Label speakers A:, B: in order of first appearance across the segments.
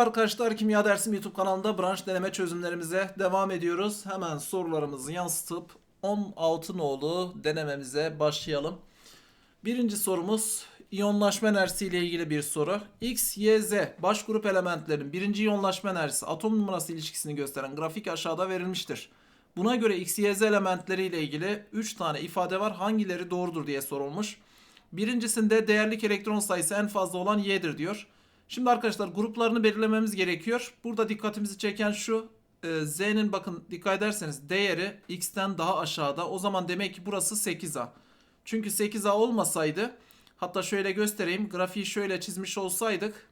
A: Merhaba arkadaşlar, Kimya Dersim YouTube kanalında branş deneme çözümlerimize devam ediyoruz. Hemen sorularımızı yansıtıp 16 nolu denememize başlayalım. Birinci sorumuz iyonlaşma enerjisi ile ilgili bir soru. X, Y, Z baş grup elementlerin birinci iyonlaşma enerjisi atom numarası ilişkisini gösteren grafik aşağıda verilmiştir. Buna göre X, Y, Z elementleri ile ilgili 3 tane ifade var. Hangileri doğrudur diye sorulmuş. Birincisinde değerlik elektron sayısı en fazla olan Y'dir diyor. Şimdi arkadaşlar gruplarını belirlememiz gerekiyor. Burada dikkatimizi çeken şu. e, Z'nin bakın dikkat ederseniz değeri X'ten daha aşağıda. O zaman demek ki burası 8A. Çünkü 8A olmasaydı hatta şöyle göstereyim. Grafiği şöyle çizmiş olsaydık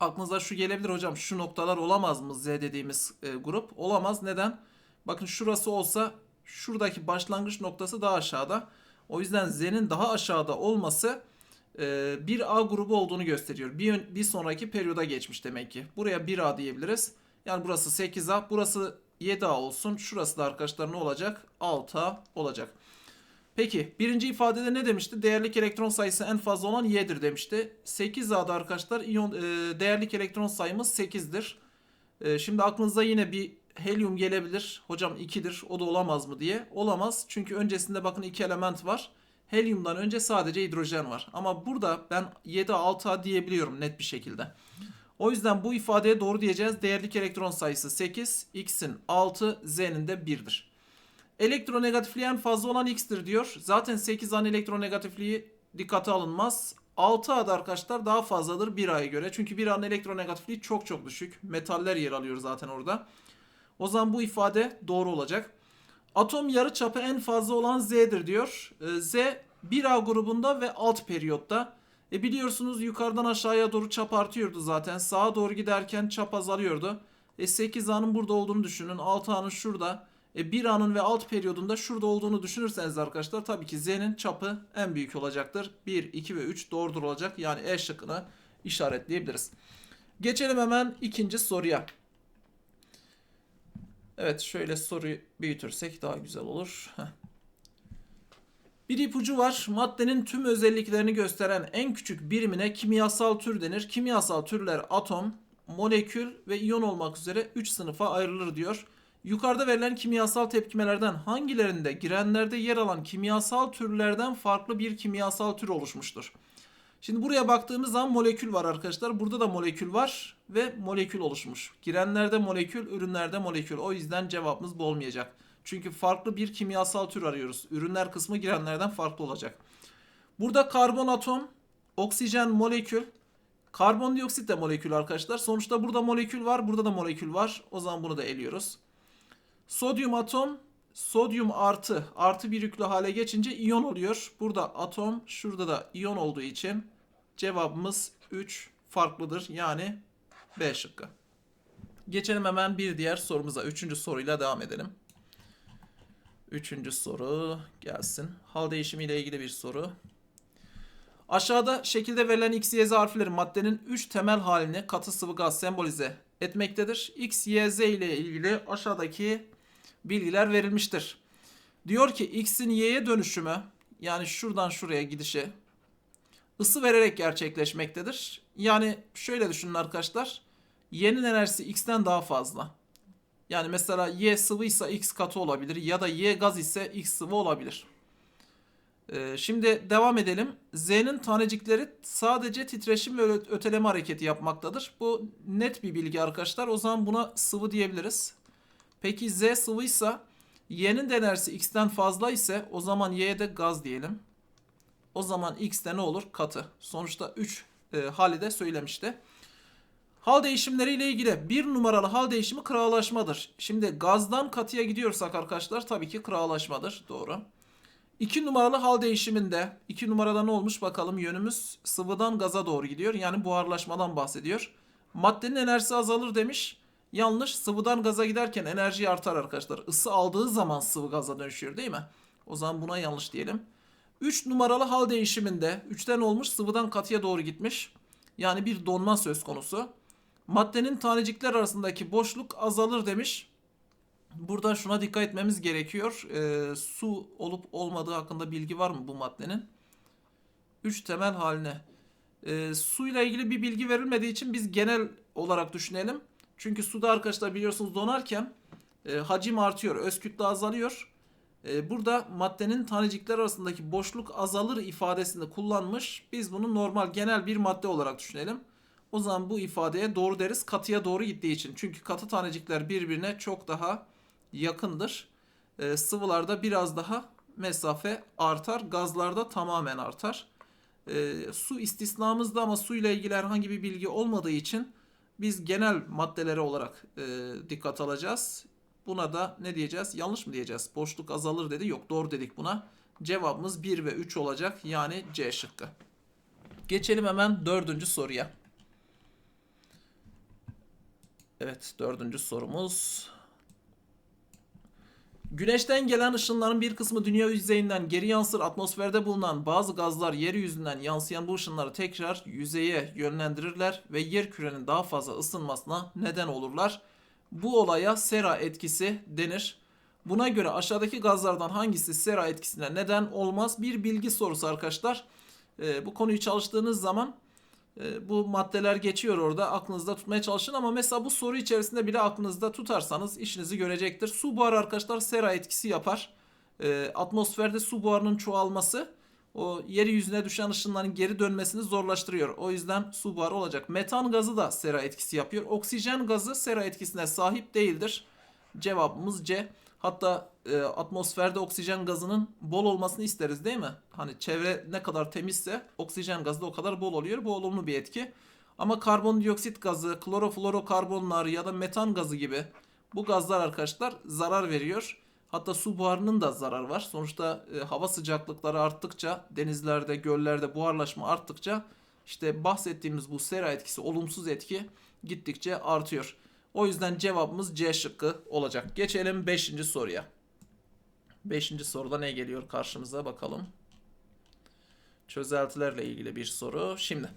A: aklınıza şu gelebilir hocam. Şu noktalar olamaz mı Z dediğimiz e, grup? Olamaz. Neden? Bakın şurası olsa şuradaki başlangıç noktası daha aşağıda. O yüzden Z'nin daha aşağıda olması bir A grubu olduğunu gösteriyor. Bir, bir sonraki periyoda geçmiş demek ki. Buraya 1A diyebiliriz. Yani burası 8A, burası 7A olsun. Şurası da arkadaşlar ne olacak? 6A olacak. Peki birinci ifadede ne demişti? Değerlik elektron sayısı en fazla olan Y'dir demişti. 8A'da arkadaşlar iyon, e, değerlik elektron sayımız 8'dir. E, şimdi aklınıza yine bir helyum gelebilir. Hocam 2'dir o da olamaz mı diye. Olamaz çünkü öncesinde bakın iki element var. Helyumdan önce sadece hidrojen var. Ama burada ben 7 6 diyebiliyorum net bir şekilde. O yüzden bu ifadeye doğru diyeceğiz. Değerlik elektron sayısı 8, X'in 6, Z'nin de 1'dir. Elektronegatifliği en fazla olan X'tir diyor. Zaten 8 an elektronegatifliği dikkate alınmaz. 6 A'da arkadaşlar daha fazladır 1 A'ya göre. Çünkü 1 A'nın elektronegatifliği çok çok düşük. Metaller yer alıyor zaten orada. O zaman bu ifade doğru olacak. Atom yarıçapı en fazla olan Z'dir diyor. Ee, Z 1A grubunda ve alt periyotta. E biliyorsunuz yukarıdan aşağıya doğru çap artıyordu zaten. Sağa doğru giderken çap azalıyordu. E 8A'nın burada olduğunu düşünün. 6A'nın şurada. E 1A'nın ve alt periyodunda şurada olduğunu düşünürseniz arkadaşlar tabii ki Z'nin çapı en büyük olacaktır. 1, 2 ve 3 doğrudur olacak. Yani E şıkkını işaretleyebiliriz. Geçelim hemen ikinci soruya. Evet şöyle soruyu büyütürsek daha güzel olur. Bir ipucu var. Maddenin tüm özelliklerini gösteren en küçük birimine kimyasal tür denir. Kimyasal türler atom, molekül ve iyon olmak üzere 3 sınıfa ayrılır diyor. Yukarıda verilen kimyasal tepkimelerden hangilerinde girenlerde yer alan kimyasal türlerden farklı bir kimyasal tür oluşmuştur? Şimdi buraya baktığımız zaman molekül var arkadaşlar. Burada da molekül var ve molekül oluşmuş. Girenlerde molekül, ürünlerde molekül. O yüzden cevabımız bu olmayacak. Çünkü farklı bir kimyasal tür arıyoruz. Ürünler kısmı girenlerden farklı olacak. Burada karbon atom, oksijen molekül, karbondioksit de molekül arkadaşlar. Sonuçta burada molekül var, burada da molekül var. O zaman bunu da eliyoruz. Sodyum atom, sodyum artı, artı bir yüklü hale geçince iyon oluyor. Burada atom, şurada da iyon olduğu için cevabımız 3 farklıdır. Yani B şıkkı. Geçelim hemen bir diğer sorumuza. Üçüncü soruyla devam edelim. Üçüncü soru gelsin. Hal değişimi ile ilgili bir soru. Aşağıda şekilde verilen X, Y, Z harfleri maddenin 3 temel halini katı sıvı gaz sembolize etmektedir. X, Y, Z ile ilgili aşağıdaki bilgiler verilmiştir. Diyor ki X'in Y'ye dönüşümü yani şuradan şuraya gidişi ısı vererek gerçekleşmektedir. Yani şöyle düşünün arkadaşlar. Y'nin enerjisi X'ten daha fazla. Yani mesela Y sıvıysa X katı olabilir ya da Y gaz ise X sıvı olabilir. Ee, şimdi devam edelim. Z'nin tanecikleri sadece titreşim ve öteleme hareketi yapmaktadır. Bu net bir bilgi arkadaşlar. O zaman buna sıvı diyebiliriz. Peki Z sıvıysa Y'nin enerjisi X'ten fazla ise o zaman Y'ye de gaz diyelim. O zaman X'te ne olur? Katı. Sonuçta 3 e, hali de söylemişti. Hal değişimleriyle ilgili bir numaralı hal değişimi kırağlaşmadır. Şimdi gazdan katıya gidiyorsak arkadaşlar tabii ki kırağlaşmadır. Doğru. 2 numaralı hal değişiminde 2 numarada ne olmuş bakalım yönümüz sıvıdan gaza doğru gidiyor. Yani buharlaşmadan bahsediyor. Maddenin enerjisi azalır demiş. Yanlış sıvıdan gaza giderken enerji artar arkadaşlar. Isı aldığı zaman sıvı gaza dönüşüyor değil mi? O zaman buna yanlış diyelim. 3 numaralı hal değişiminde 3'ten olmuş sıvıdan katıya doğru gitmiş. Yani bir donma söz konusu. Maddenin tanecikler arasındaki boşluk azalır demiş. Burada şuna dikkat etmemiz gerekiyor. Ee, su olup olmadığı hakkında bilgi var mı bu maddenin? 3 temel haline. Ee, suyla ilgili bir bilgi verilmediği için biz genel olarak düşünelim. Çünkü suda arkadaşlar biliyorsunuz donarken e, hacim artıyor, öz kütle azalıyor. E, burada maddenin tanecikler arasındaki boşluk azalır ifadesini kullanmış. Biz bunu normal genel bir madde olarak düşünelim. O zaman bu ifadeye doğru deriz katıya doğru gittiği için. Çünkü katı tanecikler birbirine çok daha yakındır. E, sıvılarda biraz daha mesafe artar. Gazlarda tamamen artar. E, su istisnamızda ama su ile ilgili herhangi bir bilgi olmadığı için biz genel maddelere olarak e, dikkat alacağız. Buna da ne diyeceğiz? Yanlış mı diyeceğiz? Boşluk azalır dedi. Yok doğru dedik buna. Cevabımız 1 ve 3 olacak. Yani C şıkkı. Geçelim hemen dördüncü soruya. Evet dördüncü sorumuz. Güneşten gelen ışınların bir kısmı dünya yüzeyinden geri yansır. Atmosferde bulunan bazı gazlar yeryüzünden yansıyan bu ışınları tekrar yüzeye yönlendirirler ve yer kürenin daha fazla ısınmasına neden olurlar. Bu olaya sera etkisi denir. Buna göre aşağıdaki gazlardan hangisi sera etkisine neden olmaz? Bir bilgi sorusu arkadaşlar. Ee, bu konuyu çalıştığınız zaman bu maddeler geçiyor orada aklınızda tutmaya çalışın ama mesela bu soru içerisinde bile aklınızda tutarsanız işinizi görecektir. Su buharı arkadaşlar sera etkisi yapar. Ee, atmosferde su buharının çoğalması o yeryüzüne düşen ışınların geri dönmesini zorlaştırıyor. O yüzden su buharı olacak. Metan gazı da sera etkisi yapıyor. Oksijen gazı sera etkisine sahip değildir. Cevabımız C. Hatta e, atmosferde oksijen gazının bol olmasını isteriz değil mi? Hani çevre ne kadar temizse oksijen gazı da o kadar bol oluyor. Bu olumlu bir etki. Ama karbondioksit gazı, kloroflorokarbonlar ya da metan gazı gibi bu gazlar arkadaşlar zarar veriyor. Hatta su buharının da zarar var. Sonuçta e, hava sıcaklıkları arttıkça, denizlerde, göllerde buharlaşma arttıkça işte bahsettiğimiz bu sera etkisi, olumsuz etki gittikçe artıyor. O yüzden cevabımız C şıkkı olacak. Geçelim 5. soruya. 5. soruda ne geliyor karşımıza bakalım. Çözeltilerle ilgili bir soru. Şimdi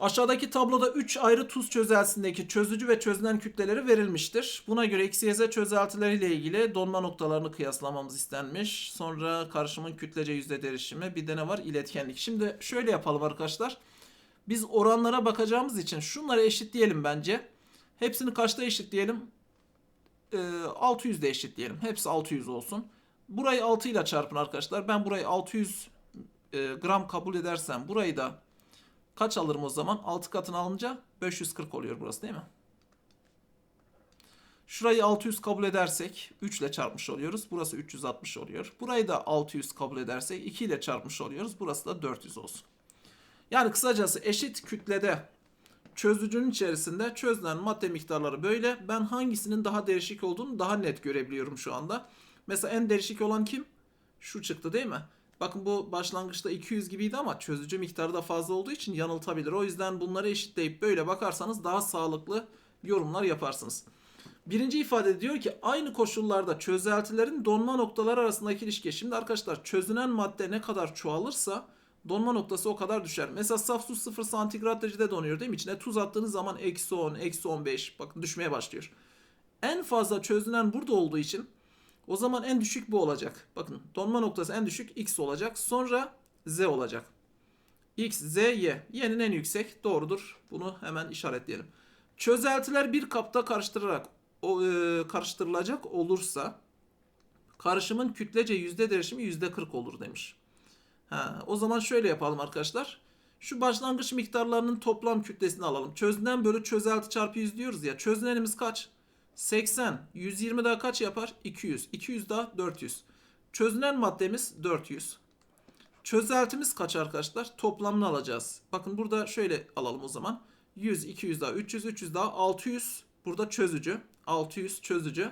A: Aşağıdaki tabloda 3 ayrı tuz çözeltisindeki çözücü ve çözünen kütleleri verilmiştir. Buna göre X, Y, Z çözeltileriyle ilgili donma noktalarını kıyaslamamız istenmiş. Sonra karışımın kütlece yüzde derişimi bir de ne var? İletkenlik. Şimdi şöyle yapalım arkadaşlar. Biz oranlara bakacağımız için şunları eşitleyelim bence. Hepsini kaçta eşitleyelim? Ee, 600'de eşitleyelim. Hepsi 600 olsun. Burayı 6 ile çarpın arkadaşlar. Ben burayı 600 e, gram kabul edersem burayı da Kaç alırım o zaman? 6 katını alınca 540 oluyor burası değil mi? Şurayı 600 kabul edersek 3 ile çarpmış oluyoruz. Burası 360 oluyor. Burayı da 600 kabul edersek 2 ile çarpmış oluyoruz. Burası da 400 olsun. Yani kısacası eşit kütlede çözücünün içerisinde çözülen madde miktarları böyle. Ben hangisinin daha değişik olduğunu daha net görebiliyorum şu anda. Mesela en değişik olan kim? Şu çıktı değil mi? Bakın bu başlangıçta 200 gibiydi ama çözücü miktarı da fazla olduğu için yanıltabilir. O yüzden bunları eşitleyip böyle bakarsanız daha sağlıklı yorumlar yaparsınız. Birinci ifade diyor ki aynı koşullarda çözeltilerin donma noktaları arasındaki ilişki. Şimdi arkadaşlar çözünen madde ne kadar çoğalırsa donma noktası o kadar düşer. Mesela saf su 0 santigrat derecede donuyor değil mi? İçine tuz attığınız zaman eksi 10, eksi 15 bakın düşmeye başlıyor. En fazla çözünen burada olduğu için o zaman en düşük bu olacak. Bakın donma noktası en düşük x olacak. Sonra z olacak. x, z, y. Y'nin en yüksek doğrudur. Bunu hemen işaretleyelim. Çözeltiler bir kapta karıştırarak o, e, karıştırılacak olursa karışımın kütlece yüzde derişimi yüzde 40 olur demiş. Ha, o zaman şöyle yapalım arkadaşlar. Şu başlangıç miktarlarının toplam kütlesini alalım. Çözünen bölü çözelti çarpı 100 diyoruz ya. Çözünenimiz kaç? 80. 120 daha kaç yapar? 200. 200 daha 400. Çözünen maddemiz 400. Çözeltimiz kaç arkadaşlar? Toplamını alacağız. Bakın burada şöyle alalım o zaman. 100, 200 daha 300, 300 daha 600. Burada çözücü. 600 çözücü.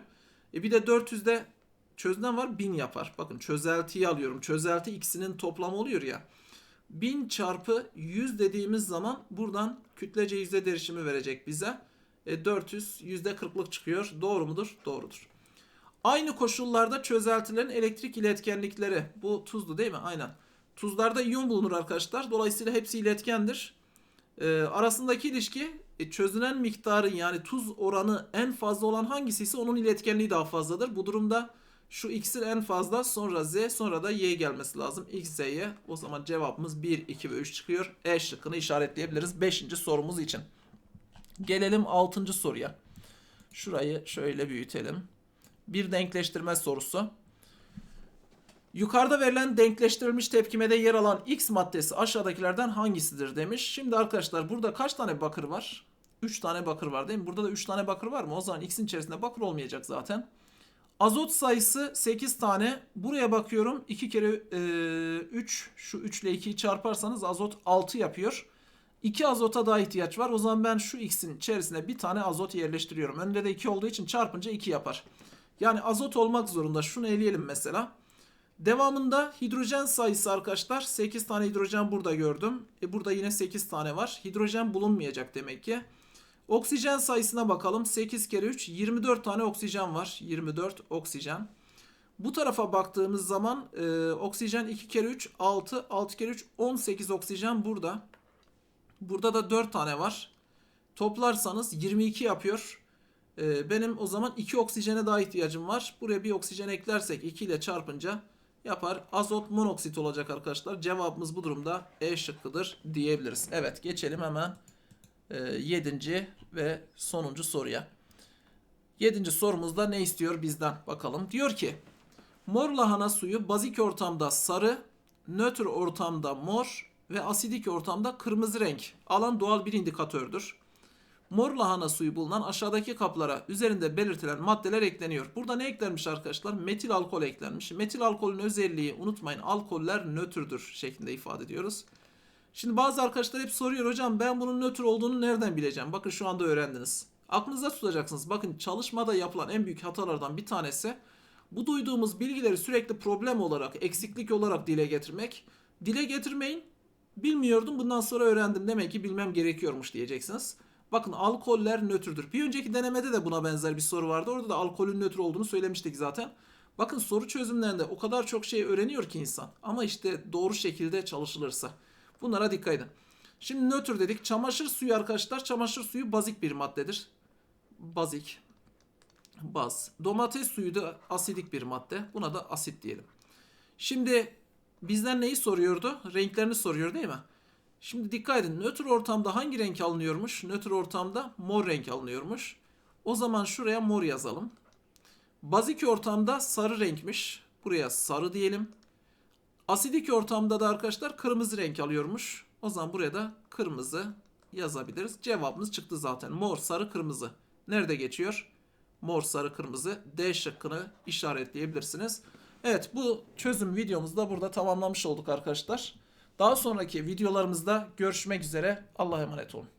A: E bir de 400'de çözünen var 1000 yapar. Bakın çözeltiyi alıyorum. Çözelti ikisinin toplamı oluyor ya. 1000 çarpı 100 dediğimiz zaman buradan kütlece yüzde derişimi verecek bize. E, 400 %40'lık çıkıyor. Doğru mudur? Doğrudur. Aynı koşullarda çözeltilerin elektrik iletkenlikleri. Bu tuzlu değil mi? Aynen. Tuzlarda iyon bulunur arkadaşlar. Dolayısıyla hepsi iletkendir. E, arasındaki ilişki e, çözünen miktarı yani tuz oranı en fazla olan hangisi ise onun iletkenliği daha fazladır. Bu durumda şu x'in en fazla sonra z sonra da y gelmesi lazım. x, z, y. O zaman cevabımız 1, 2 ve 3 çıkıyor. E şıkkını işaretleyebiliriz 5. sorumuz için. Gelelim 6. soruya. Şurayı şöyle büyütelim. Bir denkleştirme sorusu. Yukarıda verilen denkleştirilmiş tepkimede yer alan X maddesi aşağıdakilerden hangisidir demiş. Şimdi arkadaşlar burada kaç tane bakır var? 3 tane bakır var değil mi? Burada da 3 tane bakır var mı? O zaman X'in içerisinde bakır olmayacak zaten. Azot sayısı 8 tane. Buraya bakıyorum. 2 kere 3. şu 3 ile 2'yi çarparsanız azot 6 yapıyor. 2 azota daha ihtiyaç var. O zaman ben şu X'in içerisine bir tane azot yerleştiriyorum. Önünde de 2 olduğu için çarpınca 2 yapar. Yani azot olmak zorunda. Şunu eleyelim mesela. Devamında hidrojen sayısı arkadaşlar 8 tane hidrojen burada gördüm. E burada yine 8 tane var. Hidrojen bulunmayacak demek ki. Oksijen sayısına bakalım. 8 kere 3 24 tane oksijen var. 24 oksijen. Bu tarafa baktığımız zaman e, oksijen 2 kere 3 6 6 kere 3 18 oksijen burada. Burada da 4 tane var. Toplarsanız 22 yapıyor. E, benim o zaman 2 oksijene daha ihtiyacım var. Buraya bir oksijen eklersek 2 ile çarpınca yapar. Azot monoksit olacak arkadaşlar. Cevabımız bu durumda E şıkkıdır diyebiliriz. Evet geçelim hemen 7. ve sonuncu soruya. 7. sorumuzda ne istiyor bizden bakalım. Diyor ki mor lahana suyu bazik ortamda sarı, nötr ortamda mor ve asidik ortamda kırmızı renk alan doğal bir indikatördür. Mor lahana suyu bulunan aşağıdaki kaplara üzerinde belirtilen maddeler ekleniyor. Burada ne eklenmiş arkadaşlar? Metil alkol eklenmiş. Metil alkolün özelliği unutmayın alkoller nötrdür şeklinde ifade ediyoruz. Şimdi bazı arkadaşlar hep soruyor hocam ben bunun nötr olduğunu nereden bileceğim? Bakın şu anda öğrendiniz. Aklınızda tutacaksınız. Bakın çalışmada yapılan en büyük hatalardan bir tanesi bu duyduğumuz bilgileri sürekli problem olarak, eksiklik olarak dile getirmek. Dile getirmeyin. Bilmiyordum bundan sonra öğrendim. Demek ki bilmem gerekiyormuş diyeceksiniz. Bakın alkoller nötrdür. Bir önceki denemede de buna benzer bir soru vardı. Orada da alkolün nötr olduğunu söylemiştik zaten. Bakın soru çözümlerinde o kadar çok şey öğreniyor ki insan. Ama işte doğru şekilde çalışılırsa. Bunlara dikkat edin. Şimdi nötr dedik. Çamaşır suyu arkadaşlar. Çamaşır suyu bazik bir maddedir. Bazik. Baz. Domates suyu da asidik bir madde. Buna da asit diyelim. Şimdi bizden neyi soruyordu? Renklerini soruyor değil mi? Şimdi dikkat edin. Nötr ortamda hangi renk alınıyormuş? Nötr ortamda mor renk alınıyormuş. O zaman şuraya mor yazalım. Bazik ortamda sarı renkmiş. Buraya sarı diyelim. Asidik ortamda da arkadaşlar kırmızı renk alıyormuş. O zaman buraya da kırmızı yazabiliriz. Cevabımız çıktı zaten. Mor, sarı, kırmızı. Nerede geçiyor? Mor, sarı, kırmızı. D şıkkını işaretleyebilirsiniz. Evet bu çözüm videomuzu da burada tamamlamış olduk arkadaşlar. Daha sonraki videolarımızda görüşmek üzere. Allah'a emanet olun.